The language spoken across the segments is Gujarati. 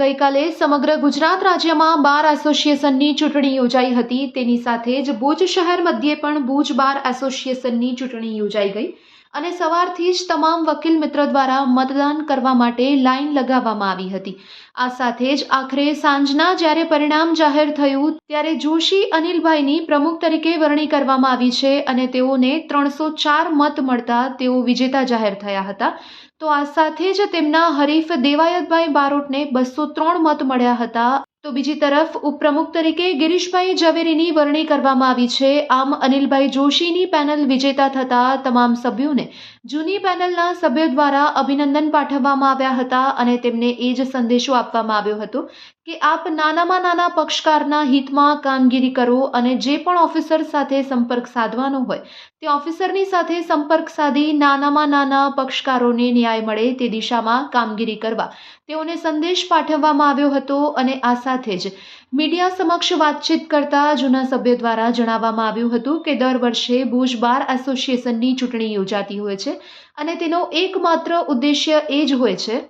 ગઈકાલે સમગ્ર ગુજરાત રાજ્યમાં બાર એસોસિએશનની ચૂંટણી યોજાઈ હતી. તેની સાથે જ ભુજ શહેર મધ્યે પણ ભુજ બાર એસોસિએશનની ચૂંટણી યોજાઈ ગઈ. અને સવારથી જ તમામ વકીલ મિત્ર દ્વારા મતદાન કરવા માટે લાઈન લગાવવામાં આવી હતી. આ સાથે જ આખરે સાંજના જ્યારે પરિણામ જાહેર થયું, ત્યારે જોશી અનિલભાઈની પ્રમુખ તરીકે વરણી કરવામાં આવી છે અને તેઓને ત્રણસો ચાર મત મળતા તેઓ વિજેતા જાહેર થયા હતા. તો આ સાથે જ તેમના હરીફ દેવાયતભાઈ બારોટને બસો ત્રણ મત મળ્યા હતા. તો બીજી તરફ ઉપપ્રમુખ તરીકે ગિરીશભાઈ ઝવેરીની વરણી કરવામાં આવી છે. આમ અનિલભાઈ જોશીની પેનલ વિજેતા થતા તમામ સભ્યોને જૂની પેનલના સભ્યો દ્વારા અભિનંદન પાઠવવામાં આવ્યા હતા અને તેમને એ જ સંદેશો આપવામાં આવ્યો હતો કે આપ નાનામાં નાના પક્ષકારના હિતમાં કામગીરી કરો અને જે પણ ઓફિસર સાથે સંપર્ક સાધવાનો હોય તે ઓફિસરની સાથે સંપર્ક સાધી નાનામાં નાના પક્ષકારોને ન્યાય મળે તે દિશામાં કામગીરી કરવા તેઓને સંદેશ પાઠવવામાં આવ્યો હતો અને આ સાથે જ મીડિયા સમક્ષ વાતચીત કરતા જૂના સભ્યો દ્વારા જણાવવામાં આવ્યું હતું કે દર વર્ષે ભુજ બાર એસોસિએશનની ચૂંટણી યોજાતી હોય છે અને તેનો એકમાત્ર ઉદ્દેશ્ય એ જ હોય છે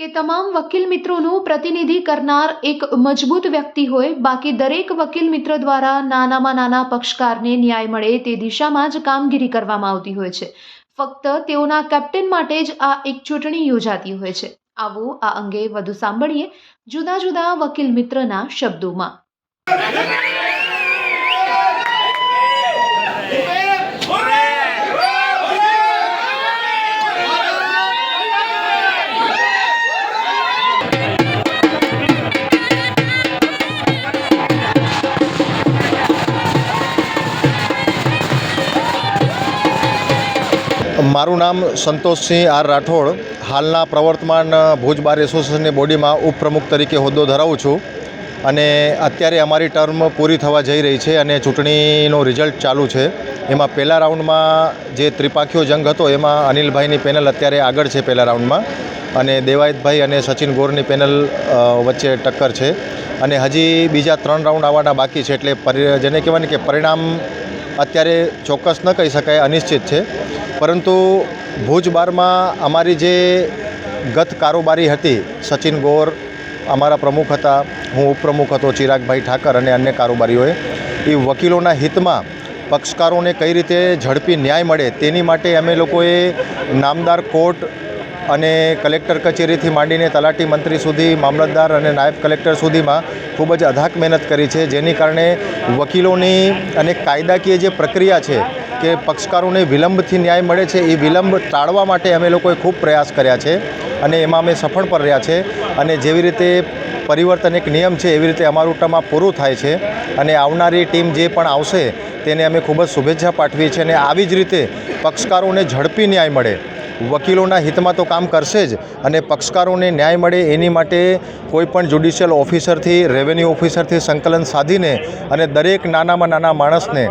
કે તમામ વકીલ મિત્રોનું પ્રતિનિધિ કરનાર એક મજબૂત વ્યક્તિ હોય. બાકી દરેક વકીલ મિત્ર દ્વારા નાનામાં નાના પક્ષકારને ન્યાય મળે તે દિશામાં જ કામગીરી કરવામાં આવતી હોય છે. ફક્ત તેઓના કેપ્ટન માટે જ આ એક ચૂંટણી યોજાતી હોય છે. આવો આ અંગે વધુ સાંભળીએ જુદા જુદા વકીલ મિત્રના શબ્દોમાં. મારું નામ સંતોષસિંહ આર રાઠોડ. હાલના પ્રવર્તમાન ભુજ બાર એસોસિએશનની બોડીમાં ઉપપ્રમુખ તરીકે હોદ્દો ધરાવું છું અને અત્યારે અમારી ટર્મ પૂરી થવા જઈ રહી છે અને ચૂંટણીનો રિઝલ્ટ ચાલુ છે. એમાં પહેલા રાઉન્ડમાં જે ત્રિપાખીઓ જંગ હતો, એમાં અનિલભાઈની પેનલ અત્યારે આગળ છે પહેલા રાઉન્ડમાં અને દેવાયતભાઈ અને સચિન ગોરની પેનલ વચ્ચે ટક્કર છે. અને હજી બીજા ત્રણ રાઉન્ડ આવવાના બાકી છે એટલે પરિ, જેને કહેવાય ને કે પરિણામ અત્યારે ચોક્કસ ન કહી શકાય, અનિશ્ચિત છે. પરંતુ ભુજ બારમાં અમારી જે ગત કારોબારી હતી, સચિન ગોર અમારા પ્રમુખ હતા, હું ઉપપ્રમુખ હતો, ચિરાગભાઈ ઠાકર અને અન્ય કારોબારીઓએ, એ વકીલોના હિતમાં પક્ષકારોને કઈ રીતે ઝડપી ન્યાય મળે તેની માટે અમે લોકોએ નામદાર કોર્ટ અને કલેક્ટર કચેરીથી માંડીને તલાટી મંત્રી સુધી, મામલતદાર અને નાયબ કલેક્ટર સુધીમાં ખૂબ જ અધાક મહેનત કરી છે. જેની કારણે વકીલોની અને કાયદાકીય જે પ્રક્રિયા છે કે પક્ષકારોને વિલંબથી ન્યાય મળે છે, એ વિલંબ ટાળવા માટે અમે લોકોએ ખૂબ પ્રયાસ કર્યા છે અને એમાં અમે સફળ પણ રહ્યા છે. અને જેવી રીતે પરિવર્તન એક નિયમ છે, એવી રીતે અમારું ટર્મ પૂરું થાય છે અને આવનારી ટીમ જે પણ આવશે, તેને અમે ખૂબ જ શુભેચ્છા પાઠવીએ છીએ અને આવી જ રીતે પક્ષકારોને ઝડપી ન્યાય મળે. વકીલોના હિતમાં તો કામ કરશે જ અને પક્ષકારોને ન્યાય મળે એની માટે કોઈપણ જ્યુડિશિયલ ઓફિસરથી રેવન્યુ ઓફિસરથી સંકલન સાધીને અને દરેક નાનામાં નાના માણસને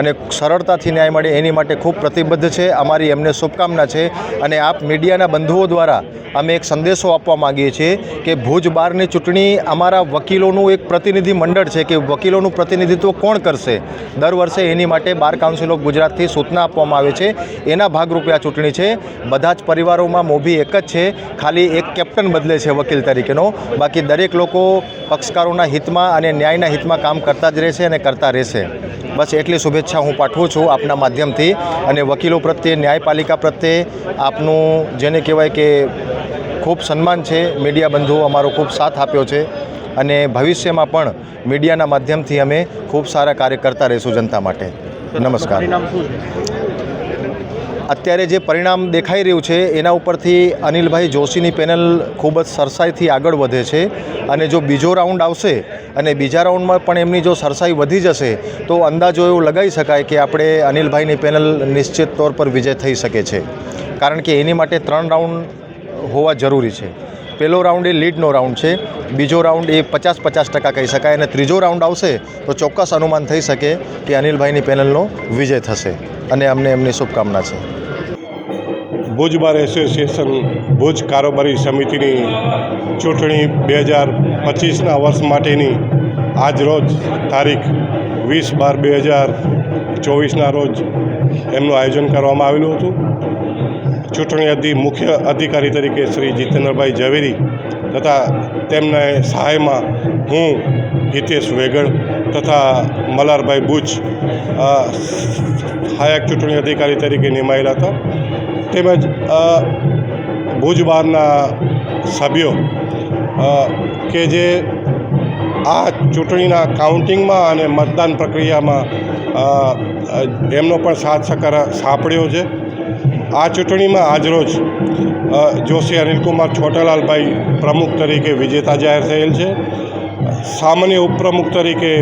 અને સરળતાથી ન્યાય મળે એની માટે ખૂબ પ્રતિબદ્ધ છે. અમારી એમને શુભકામના છે અને આપ મીડિયાના બંધુઓ દ્વારા અમે એક સંદેશો આપવા માગીએ છીએ કે ભુજ બારની ચૂંટણી અમારા વકીલોનું એક પ્રતિનિધિ મંડળ છે કે વકીલોનું પ્રતિનિધિત્વ કોણ કરશે? દર વર્ષે એની માટે બાર કાઉન્સિલ ઓફ ગુજરાતથી સૂચના આપવામાં આવે છે. એના ભાગરૂપે આ ચૂંટણી છે. બધા જ પરિવારોમાં મોભી એક જ છે. ખાલી એક કેપ્ટન બદલે છે વકીલ તરીકેનો. બાકી દરેક લોકો પક્ષકારોના હિતમાં અને ન્યાયના હિતમાં કામ કરતા જ રહેશે અને કરતા રહેશે. બસ એટલી શુભેચ્છા હું પાઠવું છું આપના માધ્યમથી. અને વકીલો પ્રત્યે, ન્યાયપાલિકા પ્રત્યે આપનું જેને કહેવાય કે ખૂબ સન્માન છે. મીડિયા બંધુઓ અમારો ખૂબ સાથ આપ્યો છે. અને ભવિષ્યમાં પણ મીડિયાના માધ્યમથી અમે ખૂબ સારા કાર્ય કરતા રહીશું જનતા માટે. નમસ્કાર. અત્યારે જે પરિણામ દેખાઈ રહ્યું છે, એના ઉપરથી અનિલભાઈ જોશીની પેનલ ખૂબ જ સરસાઈથી આગળ વધે છે. અને જો બીજો રાઉન્ડ આવશે અને બીજા રાઉન્ડમાં પણ એમની જો સરસાઈ વધી જશે, તો અંદાજો એવું લગાવી શકાય કે આપણે અનિલભાઈની પેનલ નિશ્ચિત તौर પર વિજય થઈ શકે છે. કારણ કે એની માટે ત્રણ રાઉન્ડ હોવા જરૂરી છે. પહેલો રાઉન્ડ એ લીડનો રાઉન્ડ છે, બીજો રાઉન્ડ એ પચાસ પચાસ ટકા કહી શકાય અને ત્રીજો રાઉન્ડ આવશે, તો ચોક્કસ અનુમાન થઈ શકે કે અનિલભાઈની પેનલનો વિજય થશે. અને અમને એમની શુભકામના છે. ભુજ બાર એસોસિએશન ભુજ કારોબારી સમિતિની ચૂંટણી બે હજાર પચીસના વર્ષ માટેની આજ રોજ તારીખ વીસ બાર બે હજાર ચોવીસના રોજ એમનું આયોજન કરવામાં આવેલું હતું. ચૂંટણી અધિ મુખ્ય અધિકારી તરીકે શ્રી જીતેન્દ્રભાઈ ઝવેરી તથા તેમના સહાયમાં હું હિતેશ વેગડ તથા મલારભાઈ અ, સહાયક ચૂંટણી અધિકારી તરીકે નિમાયેલા હતા. તેમજ ભુજ બારના સભ્યો કે જે આ ચૂંટણીના કાઉન્ટિંગમાં અને મતદાન પ્રક્રિયામાં એમનો પણ સાથ સકાર સાંપડ્યો છે. આ ચૂંટણીમાં આજરોજ જોશી અનિલકુમાર છોટાલાલભાઈ પ્રમુખ તરીકે વિજેતા જાહેર થયેલ છે. સામાન્ય ઉપપ્રમુખ તરીકે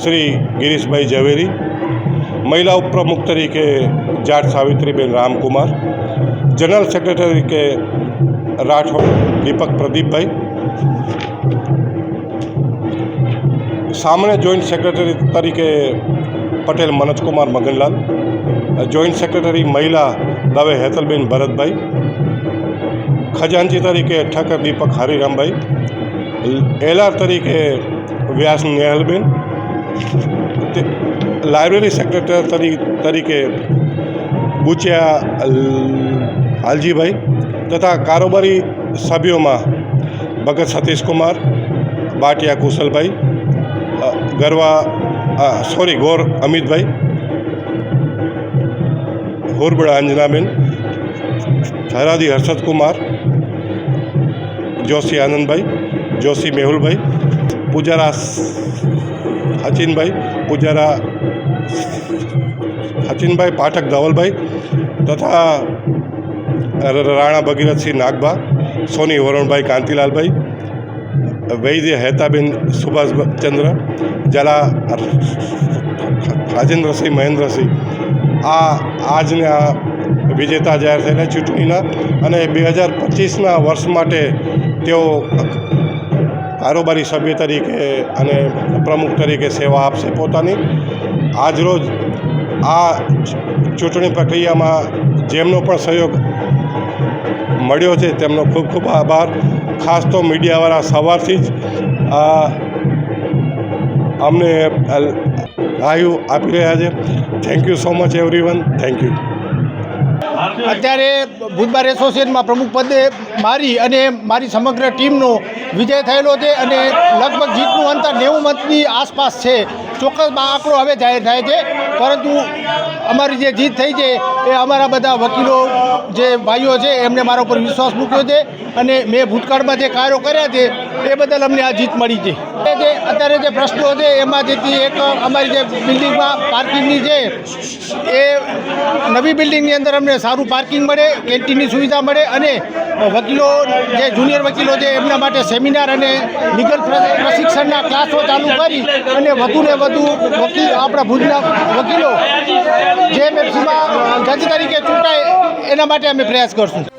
શ્રી ગિરીશભાઈ ઝવેરી મહિલા ઉપપ્રમુખ તરીકે જાટ સાવિત્રીબેન રામકુમાર જનરલ સેક્રેટરી તરીકે રાઠોડ દીપક પ્રદીપભાઈ સામાન્ય જોઈન્ટ સેક્રેટરી તરીકે પટેલ મનોજકુમાર મગનલાલ જોઈન્ટ સેક્રેટરી મહિલા દવે હેતલબેન ભરતભાઈ ખજાનચી તરીકે ઠક્કર દીપક હરિરામભાઈ એલઆર તરીકે વ્યાસ નેહલબેન તે લાઇબ્રેરી સેક્રેટરી તરી- તરીકે બુચિયા હાલજીભાઈ તથા કારોબારી સભ્યોમાં ભગત સતીશકુમાર, બાટિયા કુશલભાઈ ગરવા સોરી, ગોર અમિતભાઈ, હોરબડા અંજનાબેન હરાદી હર્ષદકુમાર, જોશી આનંદભાઈ, જોશી મેહુલભાઈ પૂજારા સચિનભાઈ પૂજારા સચિનભાઈ પાઠક ધવલભાઈ તથા રાણા ભગીરથસિંહ નાગભા, સોની વરુણભાઈ કાંતિલાલભાઈ, વૈદ્ય હેતાબેન સુભાષચંદ્ર જલા રાજેન્દ્રસિંહ મહેન્દ્રસિંહ. આ આજના વિજેતા જાહેર થયેલા ચૂંટણીના અને બે હજાર પચીસના વર્ષ માટે તેઓ કારોબારી સભ્ય તરીકે અને પ્રમુખ તરીકે સેવા આપશે પોતાની. આજરોજ આ ચૂંટણી પ્રક્રિયામાં જેમનો પણ સહયોગ મળ્યો છે તેમનો ખૂબ ખૂબ આભાર. ખાસ તો મીડિયાવાળા સવારથી જ અમને લાઈવ આપી રહ્યા છે. Thank you so much everyone thank you અત્યારે ભૂતબાર એસોસિએશનમાં પ્રમુખ પદે મારી અને મારી સમગ્ર ટીમનો વિજય થયેલો છે અને લગભગ જીતનું અંતર નેવું મતની આસપાસ છે. ચોક્કસ આંકડો હવે જાહેર થાય છે. પરંતુ અમારી જે જીત થઈ છે એ અમારા બધા વકીલો જે ભાઈઓ છે એમને મારા ઉપર વિશ્વાસ મૂક્યો છે અને મેં ભૂતકાળમાં જે કાર્યો કર્યા છે એ બદલ અમને આ જીત મળી છે. જે અત્યારે જે પ્રશ્નો છે એમાં જેથી એક અમારી જે બિલ્ડિંગમાં પાર્કિંગની છે, એ નવી બિલ્ડિંગની અંદર અમને સારું પાર્કિંગ મળે, કેન્ટીનની સુવિધા મળે અને વકીલો, જે જુનિયર વકીલો છે, એમના માટે સેમિનાર અને લીગલ પ્રશિક્ષણના ક્લાસો ચાલુ કરી અને વધુને વધુ વકીલ, આપણા ભુજના વકીલો જે એમએફસીમાં જજ તરીકે ચૂંટાય, એના માટે અમે પ્રયાસ કરશું.